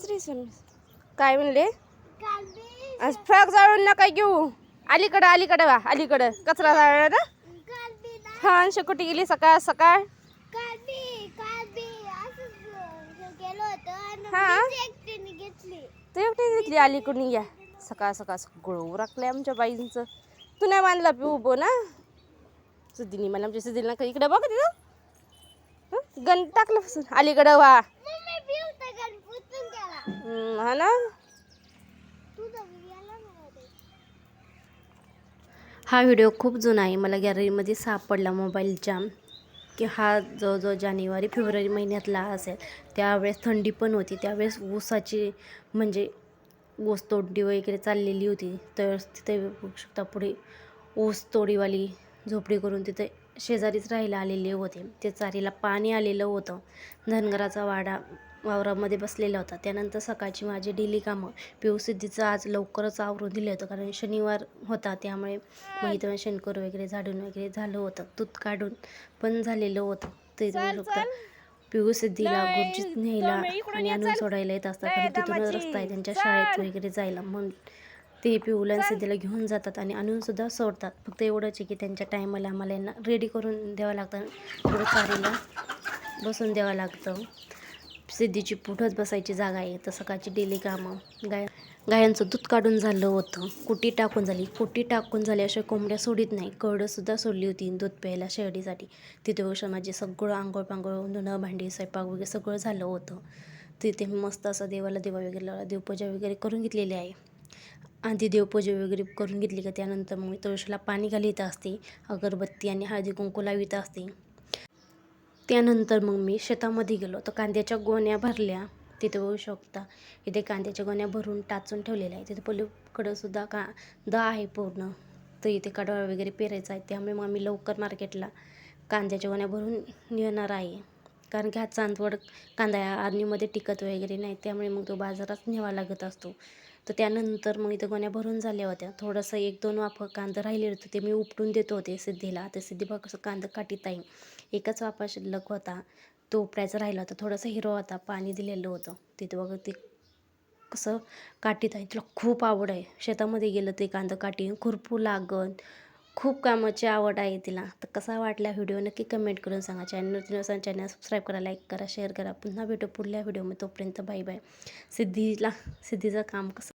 श्री काय म्हणले? फ्रॉक जाळून नका घेऊ. अलीकडं अलीकडं वा अलीकडं. कचरा जाळला ना? हा अंश कुठे गेली सकाळ सकाळ? हा? घेतली. तू एकटी घेतली? अलीकडून या. सकाळ सकाळ सगळं उरकलंय आमच्या बाईंचं. तू नाही मानला पिऊ बो ना? सिद्धीने मला आमच्या सिद्धीला का इकडे बघ तिथं? गण टाकलं. अलीकडं वा. हं, ना हा व्हिडिओ खूप जुना आहे. मला गॅलरीमध्ये सापडला मोबाईलच्या की हा जवळजवळ जानेवारी फेब्रुवारी महिन्यातला असेल. त्यावेळेस थंडी पण होती. त्यावेळेस ऊसाची म्हणजे ऊस तोडणी वगैरे चाललेली होती. तर तिथे बघू शकता पुढे ऊस तोडीवाली झोपडी करून तिथे शेजारीच राहायला आलेले होते. ते चारीला पाणी आलेलं होतं. धनगराचा वाडा वावरामध्ये बसलेला होता. त्यानंतर सकाळची माझी डेली कामं पिऊ सिद्धीचं आज लवकरच आवरून दिलं होतं कारण शनिवार होता. त्यामुळे मग इथं शेणखोर वगैरे झाडून वगैरे झालं होतं. दूध काढून पण झालेलं होतं. ते जाऊ शकता पिऊ सिद्धीला गुरुजीत न्यायला आणि आणून सोडायला येत असतात. कारण तिथूनच रस्ता आहे. त्यांच्या शाळेत वगैरे जायला म्हणून ते पिऊला सिद्धीला घेऊन जातात आणि आणून सुद्धा सोडतात. फक्त एवढंच आहे की त्यांच्या टायमाला आम्हाला यांना रेडी करून द्यावं लागतं थोडं चारीला बसून द्यावं लागतं. सिद्धीची पुढंच बसायची जागा आहे. तर सकाळची डेली कामं. गाय गायांचं दूध काढून झालं होतं. कुटी टाकून झाली. कुटी टाकून झाली अशा कोंबड्या सोडीत नाही. करडंसुद्धा सोडली होती. दूध प्यायला शेळीसाठी तिथे वर्ष माझे सगळं आंघोळ पांघोळ धुणं भांडी स्वयंपाक वगैरे सगळं झालं होतं. तिथे मी मस्त असं देवाला देवा वगैरे लावला. देवपूजा वगैरे करून घेतलेली आहे. आधी देवपूजा वगैरे करून घेतली का त्यानंतर मग मी तुळशीला पाणी घालीत असते. अगरबत्ती आणि हळदी कुंकू लावित असते. त्यानंतर मग मी शेतामध्ये गेलो. तर कांद्याच्या गोण्या भरल्या. तिथे बघू शकता. इथे कांद्याच्या गोण्या भरून टाचून ठेवलेल्या आहे तिथे पलीकडं सुद्धा का द आहे पूर्ण. तर इथे कडवा वगैरे पेरायचा आहे. त्यामुळे मग आम्ही लवकर मार्केटला कांद्याच्या गोण्या भरून येणार आहे. कारण की हा चांदवड कांदा या आर्नीमध्ये टिकत वगैरे नाही त्यामुळे मग तो बाजारात न्यावा लागत असतो. तर त्यानंतर मग इथं गोण्या भरून झाल्या होत्या. थोडंसं एक दोन वाफ कांदा राहिले होते ते मी उपटून देत होते सिद्धीला. तर सिद्धी बघ कसं कांदा काटीत आहे एकच वाफा शिल्लक होता. तो उपडायचा राहिला होता. थोडासा हिरो होता. पाणी दिलेलं होतं. तिथे बघ ते कसं काटीत आहे तिला खूप आवड आहे. शेतामध्ये गेलं ते कांदा काटी खुरपू लागण. खूप कामाची आवड आहे तिला. तर कसा वाटला व्हिडिओ नक्की कमेंट करून सांगा. चॅनलवरती नसेल चॅनल सबस्क्राईब करा लाईक करा शेअर करा. पुन्हा भेटू पुढल्या व्हिडिओमध्ये तोपर्यंत बाय बाय सिद्धीला सिद्धीचं काम कसं